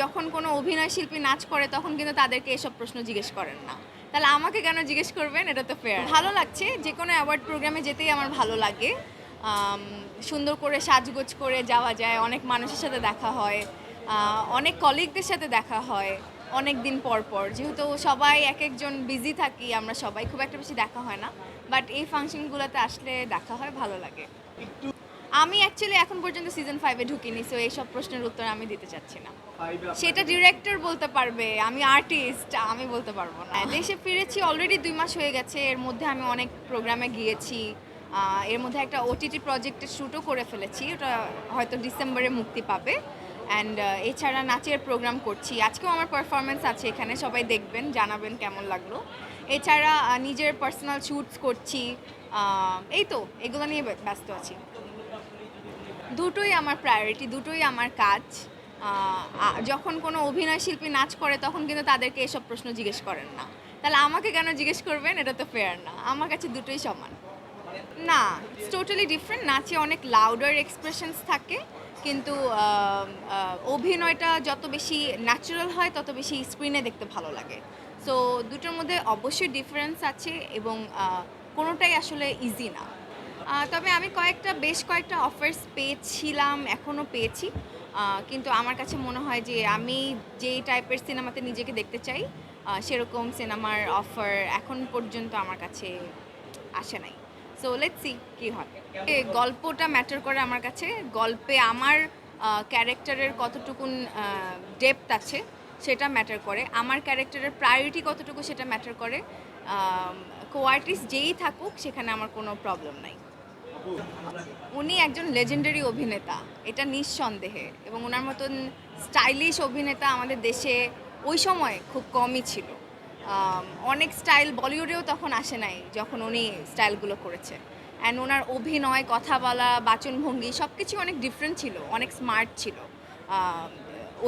যখন কোনো অভিনয় শিল্পী নাচ করে, তখন কিন্তু তাদেরকে এসব প্রশ্ন জিজ্ঞেস করেন না। তাহলে আমাকে কেন জিজ্ঞেস করবেন? এটা তো ফেয়ার ভালো লাগছে। যে কোনো অ্যাওয়ার্ড প্রোগ্রামে যেতেই আমার ভালো লাগে। সুন্দর করে সাজগোজ করে যাওয়া যায়, অনেক মানুষের সাথে দেখা হয় অনেক কলিগদের সাথে দেখা হয় অনেক দিন পর পর। যেহেতু সবাই এক একজন বিজি থাকি, আমরা সবাই খুব একটা বেশি দেখা হয় না। বাট এই ফাংশনগুলোতে আসলে দেখা হয়, ভালো লাগে। আমি অ্যাকচুয়ালি এখন পর্যন্ত সিজন ফাইভে ঢুকিনি সো এইসব প্রশ্নের উত্তর আমি দিতে চাচ্ছি না। সেটা ডিরেক্টর বলতে পারবে আমি আর্টিস্ট আমি বলতে পারব না। দেশে ফিরেছি অলরেডি দুই মাস হয়ে গেছে এর মধ্যে আমি অনেক প্রোগ্রামে গিয়েছি এর মধ্যে একটা ওটিটি প্রজেক্টের শ্যুটও করে ফেলেছি ওটা হয়তো ডিসেম্বরে মুক্তি পাবে। অ্যান্ড এছাড়া নাচের প্রোগ্রাম করছি আজকেও আমার পারফরমেন্স আছে এখানে সবাই দেখবেন জানাবেন কেমন লাগল। এছাড়া নিজের পার্সোনাল শ্যুটস করছি এই তো এগুলো নিয়ে ব্য- ব্যস্ত আছি। দুটোই আমার প্রায়োরিটি দুটোই আমার কাজ। যখন কোনো অভিনয় শিল্পী নাচ করে, তখন কিন্তু তাদেরকে এসব প্রশ্ন জিজ্ঞেস করেন না। তাহলে আমাকে কেন জিজ্ঞেস করবেন? এটা তো ফেয়ার না। আমার কাছে দুটোই সমান। না ইটস টোটালি ডিফারেন্ট নাচে অনেক লাউডার এক্সপ্রেশনস থাকে, কিন্তু অভিনয়টা যত বেশি ন্যাচারাল হয়, তত বেশি স্ক্রিনে দেখতে ভালো লাগে। সো দুটোর মধ্যে অবশ্যই ডিফারেন্স আছে এবং কোনোটাই আসলে ইজি না। তবে আমি কয়েকটা, বেশ কয়েকটা অফার্স পেয়েছিলাম, এখনও পেয়েছি। কিন্তু আমার কাছে মনে হয় যে আমি যেই টাইপের সিনেমাতে নিজেকে দেখতে চাই সেরকম সিনেমার অফার এখন পর্যন্ত আমার কাছে আসে নাই। সো লেটস কী হয়। গল্পটা ম্যাটার করে আমার কাছে, গল্পে আমার ক্যারেক্টারের কতটুকুন ডেপথ আছে সেটা ম্যাটার করে। আমার ক্যারেক্টারের প্রায়োরিটি কতটুকু সেটা ম্যাটার করে। কো আর্টিস্ট যেই থাকুক, সেখানে আমার কোনো প্রবলেম নাই। উনি একজন লেজেন্ডারি অভিনেতা, এটা নিঃসন্দেহে। এবং ওনার মতন স্টাইলিশ অভিনেতা আমাদের দেশে ওই সময় খুব কমই ছিল। অনেক স্টাইল বলিউডেও তখন আসে নাই যখন উনি স্টাইলগুলো করেছে। অ্যান্ড ওনার অভিনয় কথা বলা বাচনভঙ্গি সব কিছু অনেক ডিফারেন্ট ছিল, অনেক স্মার্ট ছিল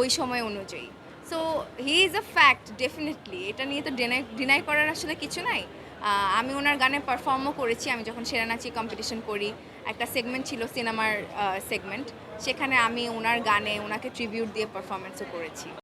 ওই সময় অনুযায়ী। So he is a fact definitely এটা নিয়ে তো ডিনাই ডিনাই করার আসলে কিছু নাই। আমি ওনার গানে পারফর্মও করেছি, আমি যখন সেরা নাচি কম্পিটিশন করি, একটা সেগমেন্ট ছিল সিনেমার সেগমেন্ট সেখানে আমি ওনার গানে ওনাকে ট্রিবিউট দিয়ে পারফরমেন্সও করেছি।